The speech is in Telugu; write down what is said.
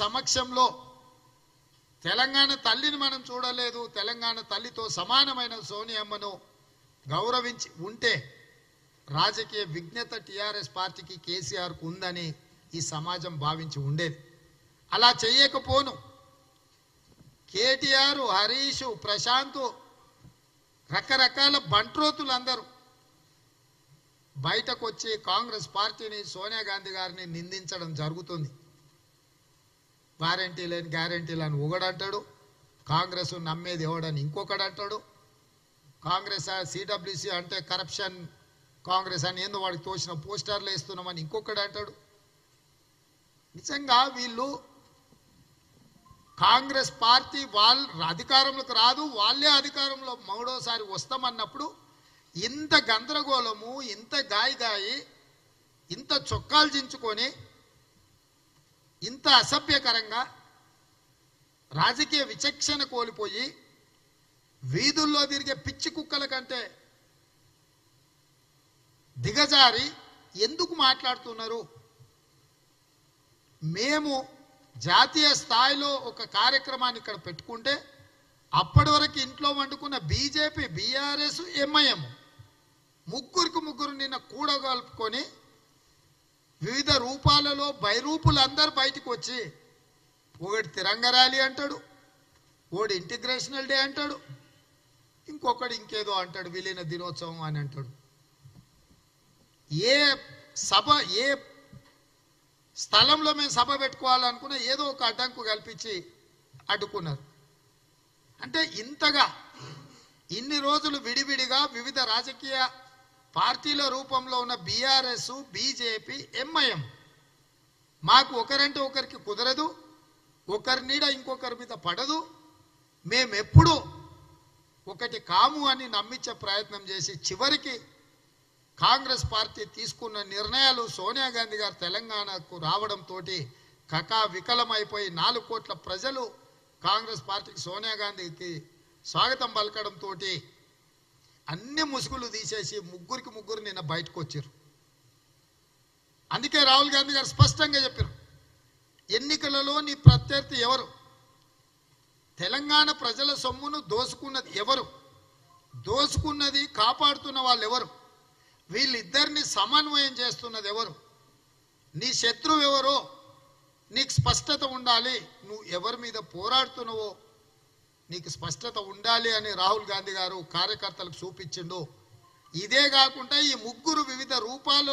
సమక్షంలో తెలంగాణ తల్లిని మనం చూడలేదు. తెలంగాణ తల్లితో సమానమైన సోనియమ్మను గౌరవించి ఉంటే రాజకీయ విజ్ఞత టీఆర్ఎస్ పార్టీకి కేసీఆర్కు ఉందని ఈ సమాజం భావించి ఉండేది. అలా చేయకపోను. కేటీఆర్ హరీష్ ప్రశాంత్ రకరకాల బంట్రోతులు అందరూ బయటకు వచ్చి కాంగ్రెస్ పార్టీని సోనియా గాంధీ గారిని నిందించడం జరుగుతుంది. వారంటీ లేని గ్యారంటీలు అని ఒకడంటాడు. కాంగ్రెస్ నమ్మేది ఎవడని ఇంకొకడు అంటాడు కాంగ్రెస్ సిడబ్ల్యూసి అంటే కరప్షన్ కాంగ్రెస్ అని ఏందో వాడికి తోచిన పోస్టర్లు వేస్తున్నామని ఇంకొకడు అంటాడు నిజంగా వీళ్ళు కాంగ్రెస్ పార్టీ వాళ్ళ అధికారంలోకి రాదు వాళ్ళే అధికారంలో మూడోసారి వస్తామన్నప్పుడు ఇంత గందరగోళము ఇంత గాయి గాయి ఇంత చొక్కాలు చించుకొని ఇంత అసభ్యకరంగా రాజకీయ విచక్షణ కోల్పోయి వీధుల్లో తిరిగే పిచ్చి కుక్కల కంటే దిగజారి ఎందుకు మాట్లాడుతున్నారు? మేము జాతీయ స్థాయిలో ఒక కార్యక్రమాన్ని ఇక్కడ పెట్టుకుంటే అప్పటి వరకు ఇంట్లో వండుకున్న బీజేపీ బీఆర్ఎస్ ఎంఐఎం ముగ్గురికి ముగ్గురు నిన్న కూడగలుపుకొని వివిధ రూపాలలో బైరూపులందరు బయటకు బయటికి వచ్చి ఒకటి తిరంగ ర్యాలీ అంటాడు ఓడి ఇంటిగ్రేషనల్ డే అంటాడు ఇంకొకటి ఇంకేదో అంటాడు విలీన దినోత్సవం అని అంటాడు. ఏ సభ ఏ స్థలంలో మేము సభ పెట్టుకోవాలనుకున్నా ఏదో ఒక అడ్డంకు కల్పించి అడ్డుకున్నారు. అంటే ఇంతగా ఇన్ని రోజులు విడివిడిగా వివిధ రాజకీయ పార్టీల రూపంలో ఉన్న బీఆర్ఎస్ బీజేపీ ఎంఐఎం. మాకు ఒకరంటే ఒకరికి కుదరదు ఒకరి నీడ ఇంకొకరి మీద పడదు. మేమెప్పుడు ఒకటి కాము అని నమ్మించే ప్రయత్నం చేసి చివరికి కాంగ్రెస్ పార్టీ తీసుకున్న నిర్ణయాలు సోనియా గాంధీ గారు తెలంగాణకు రావడంతో కకా వికలమైపోయి నాలుగు కోట్ల ప్రజలు కాంగ్రెస్ పార్టీకి సోనియా గాంధీకి స్వాగతం పలకడంతో అన్ని ముసుగులు తీసేసి ముగ్గురికి ముగ్గురు నిన్న బయటకు వచ్చారు. అందుకే రాహుల్ గాంధీ గారు స్పష్టంగా చెప్పారు ఎన్నికలలో నీ ప్రత్యర్థి ఎవరు? తెలంగాణ ప్రజల సొమ్మును దోసుకున్నది ఎవరు? దోసుకున్నది కాపాడుతున్న వాళ్ళు ఎవరు? వీళ్ళిద్దరిని సమన్వయం చేస్తున్నది ఎవరు? నీ శత్రువు ఎవరో? నీకు స్పష్టత ఉండాలి నువ్వు ఎవరి మీద పోరాడుతున్నావో? నీకు స్పష్టత ఉండాలి అని రాహుల్ గాంధీ గారు కార్యకర్తలకు చూపించిండు. ఇదే కాకుండా ఈ ముగ్గురు వివిధ రూపాలు